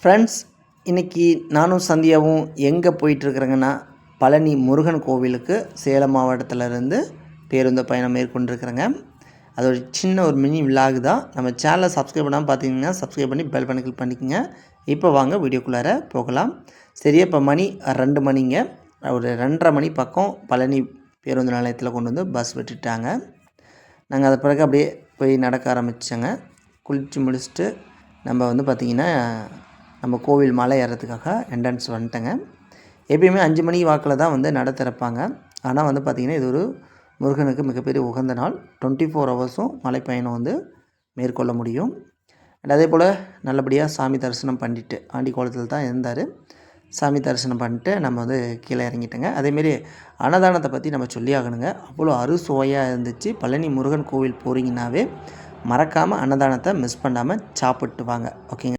Friends இன்றைக்கி நானும் சந்தியாவும் எங்கே போயிட்டுருக்குறேங்கன்னா பழனி முருகன் கோவிலுக்கு சேலம் மாவட்டத்திலேருந்து பேருந்து பயணம் மேற்கொண்டிருக்கிறேங்க. அது ஒரு சின்ன ஒரு மினி விலாக் தான். நம்ம சேனலை சப்ஸ்கிரைப் பண்ணாமல் பார்த்தீங்கன்னா சப்ஸ்கிரைப் பண்ணி பெல் பண்ணி கிளிக் பண்ணிக்கோங்க. இப்போ வாங்க வீடியோக்குள்ளார போகலாம். சரியா இப்போ மணி ரெண்டு மணிங்க. ஒரு ரெண்டரை மணி பக்கம் பழனி பேருந்து நிலையத்தில் கொண்டு வந்து பஸ் விட்டுட்டாங்க. நாங்கள் அது பிறகு அப்படியே போய் நடக்க ஆரம்பித்தோங்க குளித்து முடிச்சுட்டு நம்ம வந்து பார்த்திங்கன்னா நம்ம கோவில் மலை ஏறதுக்காக என்ட்ரன்ஸ் வந்துட்டேங்க. எப்பயுமே அஞ்சு மணி வாக்கில் தான் வந்து நட திறப்பாங்க. ஆனால் வந்து பார்த்திங்கன்னா இது ஒரு முருகனுக்கு மிகப்பெரிய உகந்த நாள். டுவெண்ட்டி ஃபோர் ஹவர்ஸும் மலைப்பயணம் வந்து மேற்கொள்ள முடியும். அண்ட் அதே போல் நல்லபடியாக சாமி தரிசனம் பண்ணிட்டு ஆண்டி கோலத்தில் தான் இருந்தார். சாமி தரிசனம் பண்ணிட்டு நம்ம வந்து கீழே இறங்கிட்டோங்க. அதேமாரி அன்னதானத்தை பற்றி நம்ம சொல்லி ஆகணுங்க. அவ்வளோ அறுசுவையாக இருந்துச்சு. பழனி முருகன் கோவில் போகிறீங்கன்னாவே மறக்காமல் அன்னதானத்தை மிஸ் பண்ணாமல் சாப்பிட்டு வாங்க. ஓகேங்களா